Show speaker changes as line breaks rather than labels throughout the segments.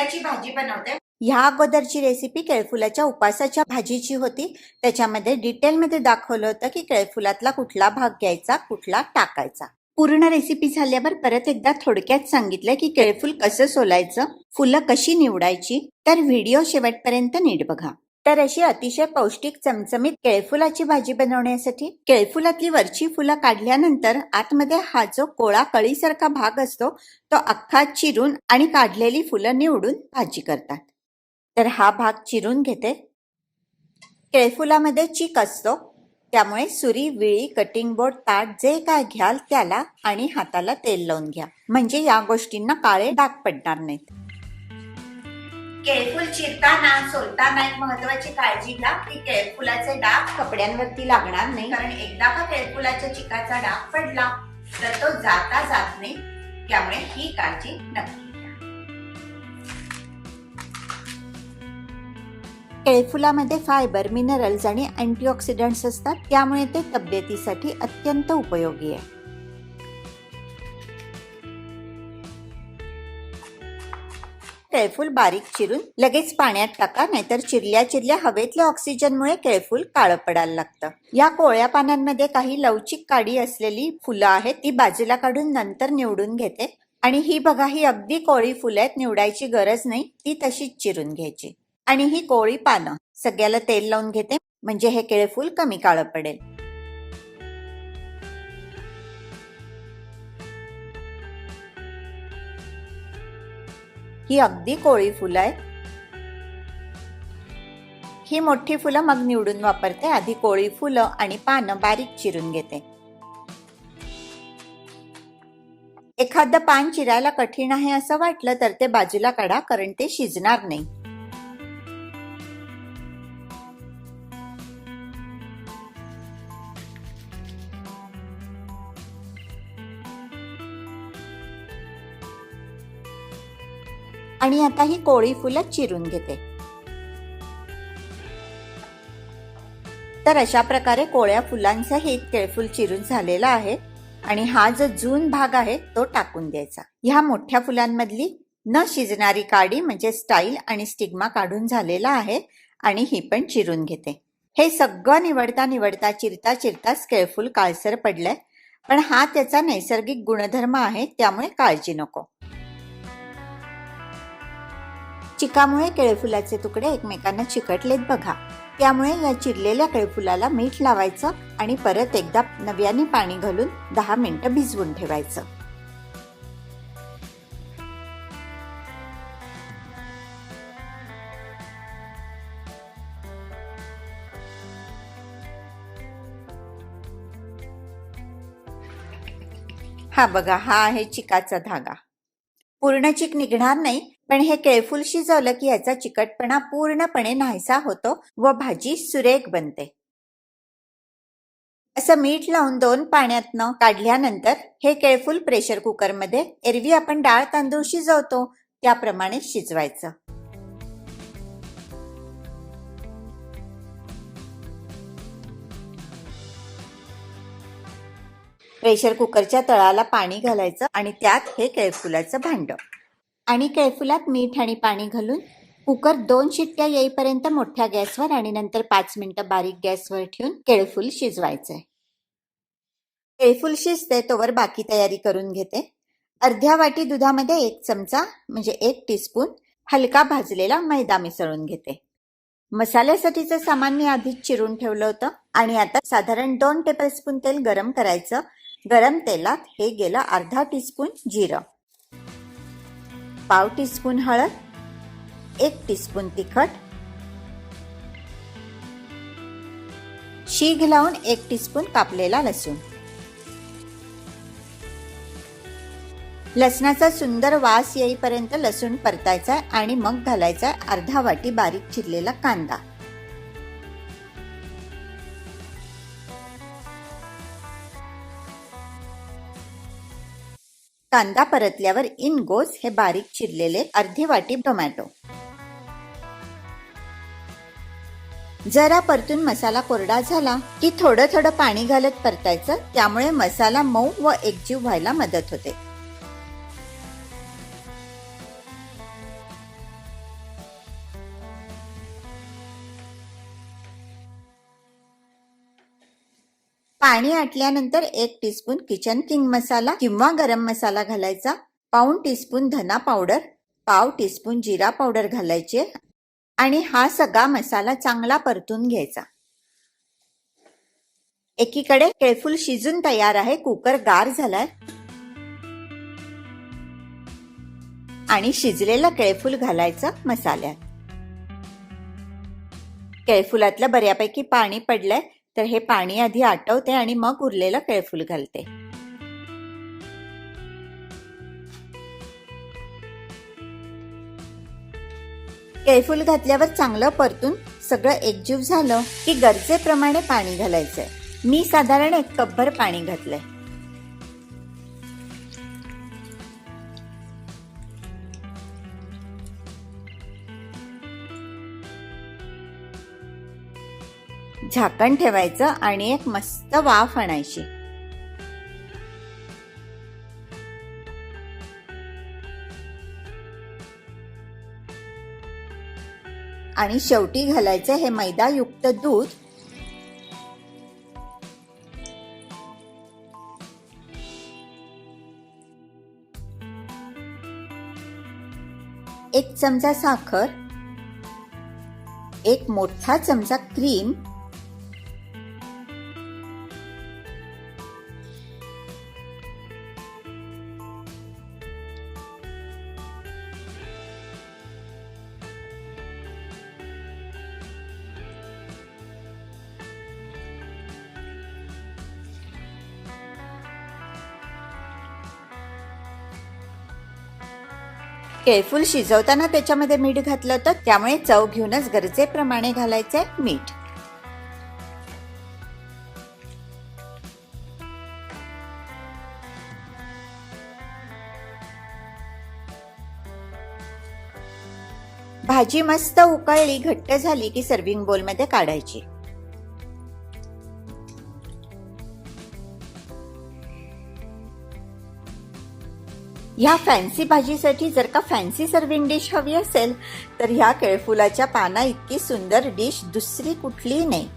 केळफुलाची भाजी बनवते. ह्या अगोदरची रेसिपी केळफुलाच्या उपासाच्या भाजीची होती. त्याच्यामध्ये डिटेलमध्ये दाखवलं होतं की केळफुलातला कुठला भाग घ्यायचा कुठला टाकायचा. पूर्ण रेसिपी झाल्यावर परत एकदा थोडक्यात सांगितलं की केळफुल कसं सोलायचं फुलं कशी निवडायची तर व्हिडिओ शेवटपर्यंत नीट बघा. तर अशी अतिशय पौष्टिक चमचमीत केळफुलाची भाजी बनवण्यासाठी केळफुलातली वरची फुलं काढल्यानंतर आतमध्ये हा जो कोळा कळीसारखा भाग असतो तो अख्खा चिरून आणि काढलेली फुलं निवडून भाजी करतात. तर हा भाग चिरून घेते. केळफुलामध्ये चीक असतो त्यामुळे सुरी विळी कटिंग बोर्ड ताट जे काय घ्याल त्याला आणि हाताला तेल लावून घ्या. म्हणजे या गोष्टींना काळे डाग पडणार नाहीत. केळफुल चिरताना सोलताना एक महत्वाची काळजी घ्या. की केळफुलाचे डाग कपड्यांवरती लागणार नाही. कारण एकदा का केळफुलाच्या चिकाचा डाग पडला तर तो जाता जात नाही. त्यामुळे ही काळजी नक्की केळफुलामध्ये फायबर मिनरल्स आणि अँटीऑक्सिडंट्स असतात. त्यामुळे ते तब्येतीसाठी अत्यंत उपयोगी आहे. केळफूल बारीक चिरून लगेच पाण्यात टाका नाहीतर चिरल्या चिरल्या हवेतल्या ऑक्सिजनमुळे केळफूल काळं पडायला लागतं. या कोळ्या पानांमध्ये काही लवचिक काडी असलेली फुलं आहेत ती बाजूला काढून नंतर निवडून घेते. आणि ही बघा ही अगदी कोळी फुलं आहेत निवडायची गरज नाही ती तशीच चिरून घ्यायची. आणि ही कोळी पानं सगळ्याला तेल लावून घेते म्हणजे हे केळफूल कमी काळं पडेल. ही अगदी कोळी फुलं आहेत. ही मोठी फुलं मग निवडून वापरते. आधी कोळी फुलं आणि पानं बारीक चिरून घेते. एखादं पान चिरायला कठीण आहे असं वाटलं तर ते बाजूला काढा कारण ते शिजणार नाही. आणि आता ही कोळी फुलं चिरून घेते. तर अशा प्रकारे कोळ्या फुलांसहित केळफुल चिरून झालेला आहे आणि हा जो जून भाग आहे तो टाकून द्यायचा. ह्या मोठ्या फुलांमधली न शिजणारी काडी म्हणजे स्टाईल आणि स्टिग्मा काढून झालेला आहे आणि ही पण चिरून घेते. हे सगळं निवडता निवडता चिरता चिरताच केळफुल काळसर पडलंय. पण हा त्याचा नैसर्गिक गुणधर्म आहे त्यामुळे काळजी नको. चिकामुळे केळफुलाचे तुकडे एकमेकांना चिकटलेत बघा. त्यामुळे या चिरलेल्या केळफुलाला मीठ लावायचं आणि परत एकदा नव्याने पाणी घालून दहा मिनिटं भिजवून ठेवायचं. हा बघा हा आहे चिकाचा धागा. पूर्ण चिक निघणार नाही पण हे केळफूल शिजवलं की याचा चिकटपणा पूर्णपणे नाहीसा होतो व भाजी सुरेख बनते. असं मीठ लावून दोन पाण्यातनं काढल्यानंतर हे केळफूल प्रेशर कुकरमध्ये एरवी आपण डाळ तांदूळ शिजवतो त्याप्रमाणे शिजवायचं. प्रेशर कुकरच्या तळाला पाणी घालायचं आणि त्यात हे केळफुलाचं भांड. आणि केळफुलात मीठ आणि पाणी घालून कुकर दोन शिट्ट्या येईपर्यंत मोठ्या गॅसवर आणि नंतर पाच मिनिटं बारीक गॅसवर ठेवून केळफूल आहे केळफूल शिजते तोवर बाकी तयारी करून घेते. अर्ध्या वाटी दुधामध्ये एक चमचा म्हणजे एक टीस्पून हलका भाजलेला मैदा मिसळून घेते. मसाल्यासाठीचं सामान मी आधीच चिरून ठेवलं होतं आणि आता साधारण दोन टेबलस्पून तेल गरम करायचं. गरम तेलात हे गेलं अर्धा टीस्पून जिरं. पाव टीस्पून हळद एक टीस्पून तिखट शीघ लावून एक टीस्पून कापलेला लसूण. लसणाचा सुंदर वास येईपर्यंत लसूण परतायचा आणि मग घालायचा अर्धा वाटी बारीक चिरलेला कांदा. कांदा परतल्यावर इन गोस हे बारीक चिरलेले अर्धी वाटी टोमॅटो. जरा परतून मसाला कोरडा झाला की थोडं थोडं पाणी घालत परतायचं त्यामुळे मसाला मऊ व एकजीव व्हायला मदत होते. पाणी आटल्यानंतर एक टीस्पून किचन किंग मसाला किंवा गरम मसाला घालायचा. पाऊण टीस्पून धना पावडर पाव टीस्पून जिरा पावडर घालायचे आणि हा सगळा मसाला चांगला परतून घ्यायचा. एकीकडे केळफूल शिजून तयार आहे कुकर गार झालाय. आणि शिजलेला केळफूल घालायचं मसाल्यात. केळफुलातलं बऱ्यापैकी पाणी पडलंय तर हे पाणी आधी आटवते आणि मग उरलेलं केळफूल घालते. केळफूल घातल्यावर चांगलं परतून सगळं एकजीव झालं की गरजेप्रमाणे पाणी घालायचंय. मी साधारण एक कपभर पाणी घातलंय. झाकण ठेवायचं आणि एक मस्त वाफ आणायची. आणि शेवटी घालायचं हे मैदायुक्त दूध. एक चमचा साखर एक मोठा चमचा क्रीम केळफूल शिजवताना त्याच्यामध्ये मीठ घातलं होतं त्यामुळे चव घेऊनच गरजेप्रमाणे घालायचंय मीठ. भाजी मस्त उकळली घट्ट झाली की सर्विंग बोलमध्ये काढायची. ह्या फॅन्सी भाजीसाठी जर का फॅन्सी सर्विंग डिश हवी असेल तर ह्या केळफुलाच्या पाना इतकी सुंदर डिश दुसरी कुठलीही नाही.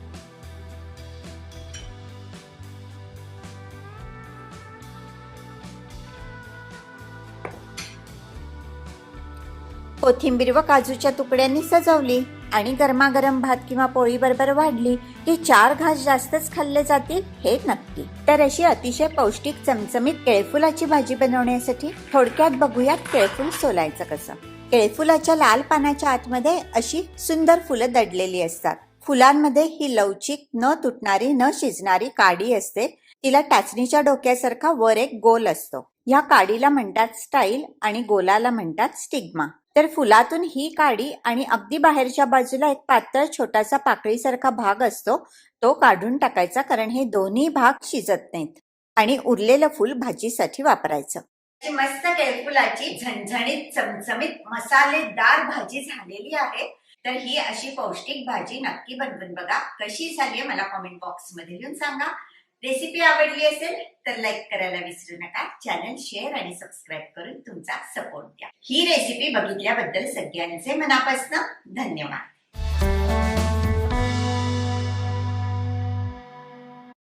कोथिंबीर व काजूच्या तुकड्यांनी सजवली. आणि गरमागरम भात किंवा पोळी बरोबर वाढली की चार घास जास्तच खाल्ले जातील हे नक्की. तर अशी अतिशय पौष्टिक चमचमीत केळफुलाची भाजी बनवण्यासाठी थोडक्यात बघूयात केळफूल सोलायचं कसं. केळफुलाच्या लाल पानाच्या आतमध्ये अशी सुंदर फुलं दडलेली असतात. फुलांमध्ये ही लवचिक न तुटणारी न शिजणारी काडी असते. तिला टाचणीच्या डोक्यासारखा वर एक गोल असतो. या काडीला म्हणतात स्टाईल आणि गोलाला म्हणतात स्टिग्मा. तर फुलातून ही काडी आणि अगदी बाहेरच्या बाजूला एक पातळ छोटासा पाकळीसारखा भाग असतो तो काढून टाकायचा कारण हे दोन्ही भाग शिजत नाहीत आणि उरलेलं फुल भाजीसाठी वापरायचं. मस्त केळफुलाची झणझणीत चमचमीत मसालेदार भाजी झालेली आहे. तर ही अशी पौष्टिक भाजी नक्की बनवून बघा. कशी झाली मला कॉमेंट बॉक्समध्ये लिहून सांगा. रेसिपी आवडली असेल तर लाईक करायला विसरू नका. चॅनल शेअर आणि सबस्क्राईब करून तुमचा सपोर्ट द्या. ही रेसिपी बघितल्याबद्दल सगळ्यांचे मनापासून धन्यवाद.